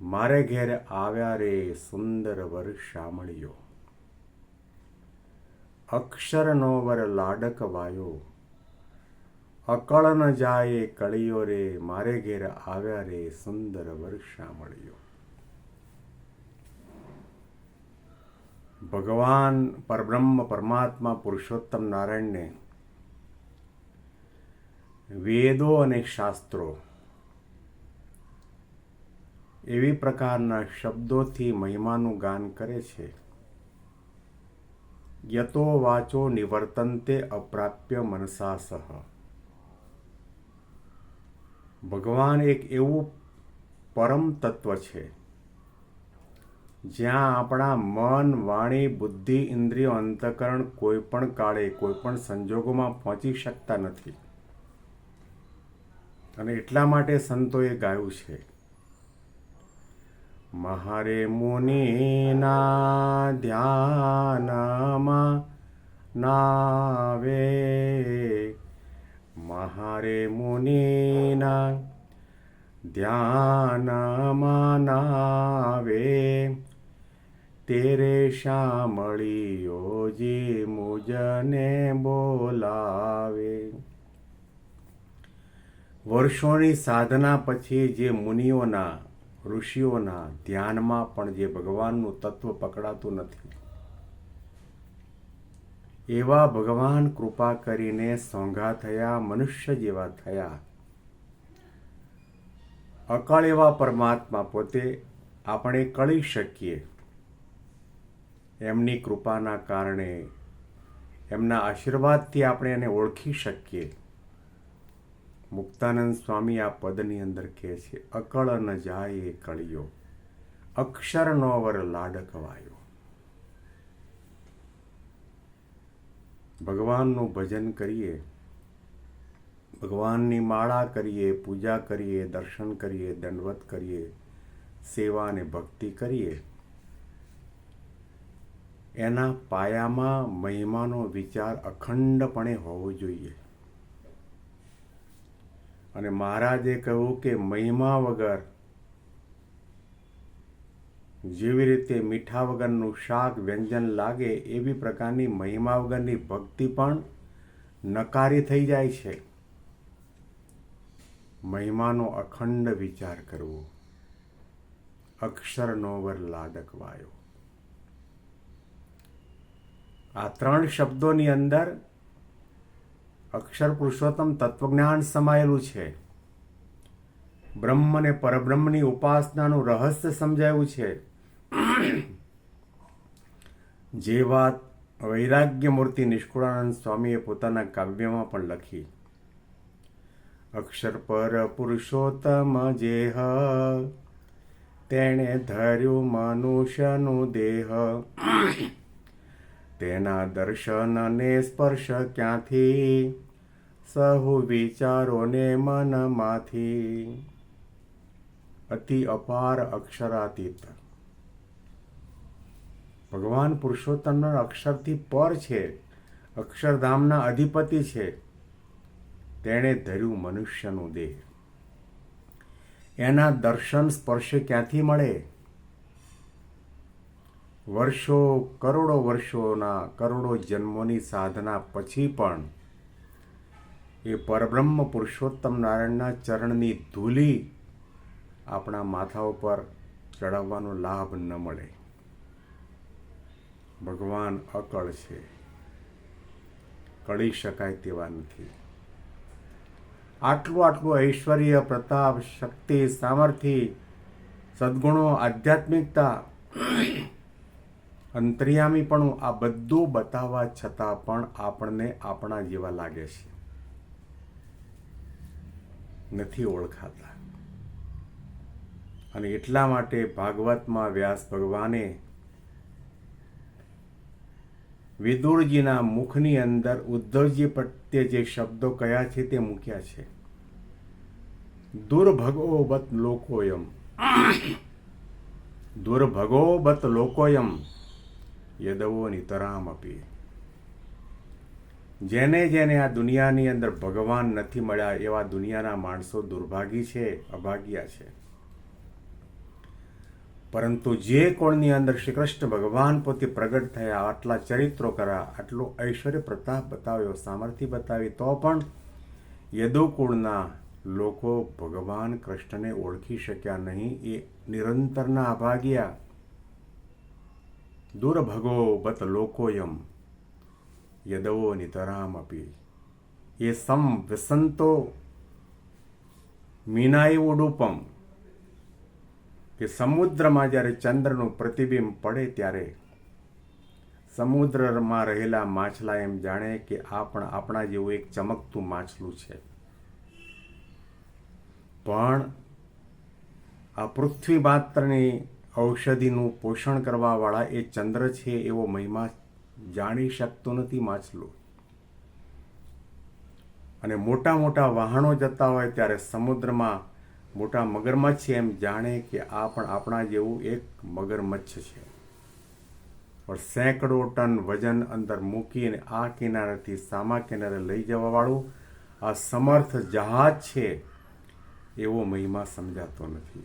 મારે ઘેર આવ્યા રે સુંદર વર શામળિયો અક્ષરનો વર લાડક વાયો. અકળ ન જાય કળિયો રે, મારે ઘેર આવ્યા રે સુંદર વર શામળિયો ભગવાન પરબ્રહ્મ પરમાત્મા પુરુષોત્તમ નારાયણને વેદો અને શાસ્ત્રો એવી પ્રકારના શબ્દોથી મહિમાનું ગાન કરે છે. યતો વાચો નિવર્તનતે અપ્રાપ્ય મનસા સહ ભગવાન એક એવું પરમ તત્વ છે, જ્યાં આપણા મન, વાણી, બુદ્ધિ, ઇન્દ્રિયો, અંતકરણ કોઈ પણ કાળે, કોઈ પણ સંજોગોમાં પહોંચી શકતા નથી. અને એટલા માટે સંતોએ ગાયું છે. મહારે મુનિના ધ્યાનમાં નાવે. મહારે મુનિના ધ્યાનમાં નાવે. તેરે શામળિયો જી મુજને બોલાવે. વર્ષોની સાધના પછી જે મુનિઓના ઋષિઓના ધ્યાનમાં પણ જે ભગવાનનું તત્વ પકડાતું નથી. એવા ભગવાન કૃપા કરીને સોંઘા થયા, મનુષ્ય જેવા થયા. અકળ એવા પરમાત્મા પોતે આપણે કળી શકીએ. એમની કૃપાના કારણે, એમના આશીર્વાદથી આપણે એને ઓળખી શકીએ. મુક્તાનંદ સ્વામી આ પદની અંદર કહે છે, અકળ ન જાય એ કળિયો, અક્ષર નો વર લાડકવાયો ભગવાનનું ભજન કરીએ, ભગવાનની માળા કરીએ, પૂજા કરીએ, દર્શન કરીએ, દંડવત કરીએ, સેવા અને ભક્તિ કરીએ, એના પાયામાં મહિમાનો વિચાર અખંડપણે હોવો જોઈએ. અને મહારાજે કહ્યું કે મહિમા વગર, જેવી રીતે મીઠા વગરનું શાક વ્યંજન લાગે, એવી પ્રકારની મહિમા વગરની ભક્તિ પણ નકારી થઈ જાય છે. મહિમાનો અખંડ વિચાર કરવો. અક્ષરનો વર લાડકવાયો આ ત્રણ શબ્દોની અંદર અક્ષર પુરુષોત્તમ તત્વજ્ઞાન સમાયેલું છે. બ્રહ્મ અને પરબ્રહ્મની ઉપાસનાનું રહસ્ય સમજાયું છે. જે વાત વૈરાગ્ય મૂર્તિ નિષ્કુળાનંદ સ્વામીએ પોતાના કાવ્યમાં પણ લખી. અક્ષર પર પુરુષોત્તમ જેહ, તેણે ધર્યું મનુષ્યનું દેહ. તેના દર્શન અને સ્પર્શ ક્યાંથી? સહુ વિચારોને મનમાંથી. અતિ અપાર અક્ષરાતીત. ભગવાન પુરુષોત્તમના અક્ષરથી પર છે. અક્ષરધામના અધિપતિ છે. તેણે ધર્યું મનુષ્યનું દેહ. એના દર્શન સ્પર્શે ક્યાંથી મળે? વર્ષો, કરોડો વર્ષોના કરોડો જન્મોની સાધના પછી પણ એ પરબ્રહ્મ પુરુષોત્તમ નારાયણના ચરણની ધૂલી આપણા માથા ઉપર ચડાવવાનો લાભ ન મળે. ભગવાન અકળ છે. કળી શકાય તેવા નથી. આટલું આટલું ઐશ્વર્ય, પ્રતાપ, શક્તિ, સામર્થ્ય, સદગુણો, આધ્યાત્મિકતા, અંતર્યામી પણ આ બધું બતાવવા છતાં પણ આપણને આપણા જેવા લાગે છે. નથી ઓળખાતા. અને એટલા માટે ભાગવતમાં વ્યાસ ભગવાને વિદુરજીના મુખની અંદર ઉદ્ધવજી પ્રત્યે જે શબ્દો કયા છે તે મૂક્યા છે. દુર્ભગો બત લોકોયમ. દુર્ભગો બત લોકોયમ યદવો નિતરામ અપી જેને જેને આ દુનિયાની અંદર ભગવાન નથી મળ્યા, એવા દુનિયાના માણસો દુર્ભાગી છે, અભાગ્યા છે. પરંતુ જે કોણની અંદર શ્રી કૃષ્ણ ભગવાન પોતે પ્રગટ થયા, આટલા ચરિત્રો કર્યા, આટલો ઐશ્વર્ય પ્રતાપ બતાવ્યો, સામર્થ્ય બતાવી, તો પણ યદુકુળના લોકો ભગવાન કૃષ્ણને ઓળખી શક્યા નહીં, એ નિરંતરના અભાગ્યા. દુર્ભગો બત લોકોયમ યદવો નિતરામ અપી એ સમ વિસંતો મીનાઈ કે સમુદ્રમાં જ્યારે ચંદ્રનું પ્રતિબિંબ પડે ત્યારે સમુદ્રમાં રહેલા માછલા એમ જાણે કે આ પણ આપણા જેવું એક ચમકતું માછલું છે પણ આ પૃથ્વી માત્રની ઔષધિનું પોષણ કરવાવાળા એ ચંદ્ર છે એવો મહિમા જાણી શકતો નથી માછલું. અને મોટા મોટા વાહનો જતા હોય ત્યારે સમુદ્રમાં મોટા મગરમચ્છ એમ જાણે કે આ પણ આપણા જેવું એક મગરમચ્છ છે. પણ સેંકડો ટન વજન અંદર મૂકી અને આ કિનારેથી સામા કિનારે લઈ જવાવાળું આ સમર્થ જહાજ છે એવો મહિમા સમજાતો નથી.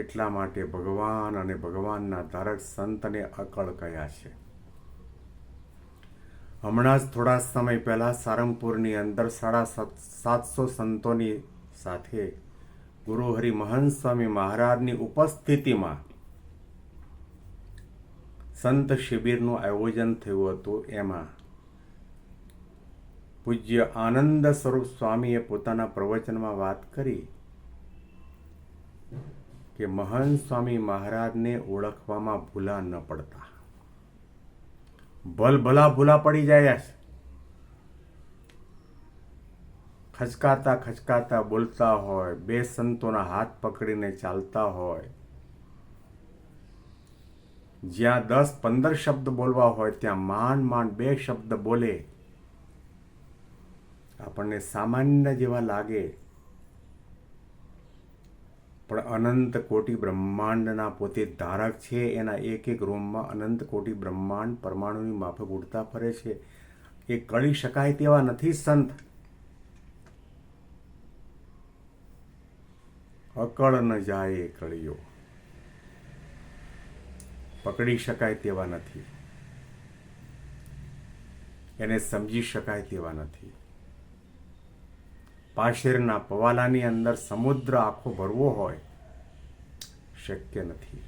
એટલા માટે ભગવાન અને ભગવાનના ધારક સંતને અકળ કયા છે? હમણાં જ થોડા સમય પહેલાં સારંગપુરની અંદર સાડા સાતસો સંતોની સાથે ગુરુ હરિ મહંત સ્વામી મહારાજની ઉપસ્થિતિમાં સંત શિબિરનું આયોજન થયું હતું. એમાં પૂજ્ય આનંદ સ્વરૂપ સ્વામીએ પોતાના પ્રવચનમાં વાત કરી કે મહાન સ્વામી મહારાજને ઓળખવામાં ભૂલા ન પડતા. ભલ ભલા ભૂલા પડી જાય ખચકાતા ખચકાતા બોલતા હોય, બે સંતોના હાથ પકડીને ચાલતા હોય. જ્યાં દસ પંદર શબ્દ બોલવા હોય, ત્યાં માંડ માંડ બે શબ્દ બોલે. આપણને સામાન્ય જેવા લાગે પણ અનંત કોટી બ્રહ્માંડના પોતે ધારક છે. એના એક એક રૂમમાં અનંત કોટી બ્રહ્માંડ પરમાણુની માફક ઉડતા ફરે છે. એ કળી શકાય તેવા નથી, સંત. અકળ ન જાય એ કળીઓ. પકડી શકાય તેવા નથી. એને સમજી શકાય તેવા નથી. પાશેરના પવાલાની અંદર સમુદ્ર આખો ભરવો હોય, શક્ય નથી.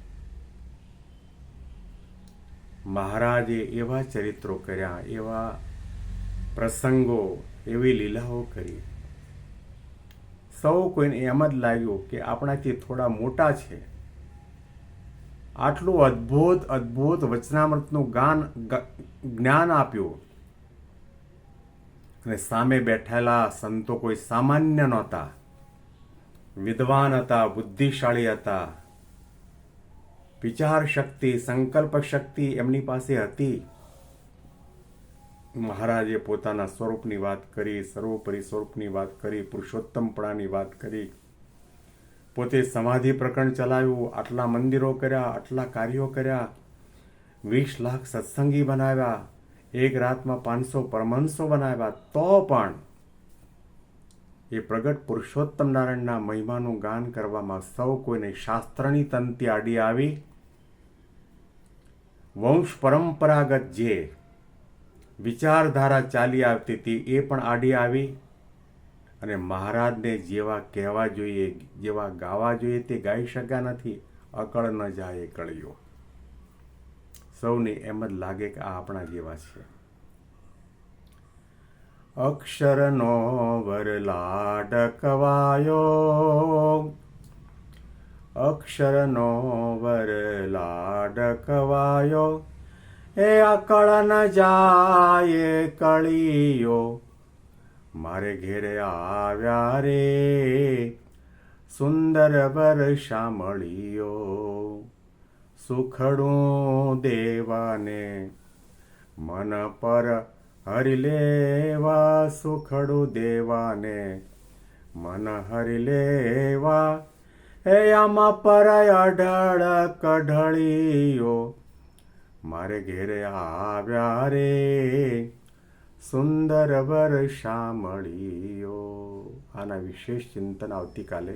મહારાજે એવા ચરિત્રો કર્યા, એવા પ્રસંગો, એવી લીલાઓ કરી. સૌ કોઈને એમ જ લાગ્યું કે આપણાથી થોડા મોટા છે. આટલું અદ્ભુત અદ્ભુત વચનામૃતનું ગાન જ્ઞાન આપ્યું. અને સામે બેઠેલા સંતો કોઈ સામાન્ય નહોતા વિદ્વાન હતા બુદ્ધિશાળી હતા વિચાર શક્તિ સંકલ્પ શક્તિ એમની પાસે હતી મહારાજે પોતાના સ્વરૂપની વાત કરી સર્વોપરી સ્વરૂપની વાત કરી પુરુષોત્તમપણાની વાત કરી પોતે સમાધિ પ્રકરણ ચલાવ્યું આટલા મંદિરો કર્યા આટલા કાર્યો કર્યા વીસ લાખ સત્સંગી બનાવ્યા એક રાતમાં પાંચસો પરમહંસો બનાવ્યા, તો પણ એ પ્રગટ પુરુષોત્તમ નારાયણના મહિમાનું ગાન કરવામાં સૌ કોઈને શાસ્ત્રની તંતી આડી આવી. વંશ પરંપરાગત જે વિચારધારા ચાલી આવતી હતી એ પણ આડી આવી અને મહારાજને જેવા કહેવા જોઈએ, જેવા ગાવા જોઈએ તે ગાઈ શક્યા નથી. અકળ ન જાય એ કળીઓ સૌને એમ જ લાગે કે આ આપણા જેવા છે. અક્ષરનો વર લાડકવાયો. અક્ષરનો વર લાડકવાયો. એ અકળ ન જાય કળીયો મારે ઘેરે આવ્યા રે, સુંદર વર્ષા મળીયો સુખડું દેવાને. મન પર હરી લેવા સુખડું દેવાને. મન હરી લેવા, એ આમાં પરાય અઢળ કઢળીઓ મારે ઘેરે આવ્યા રે, સુંદર વર્ષા મળીયો આના વિશેષ ચિંતન આવતીકાલે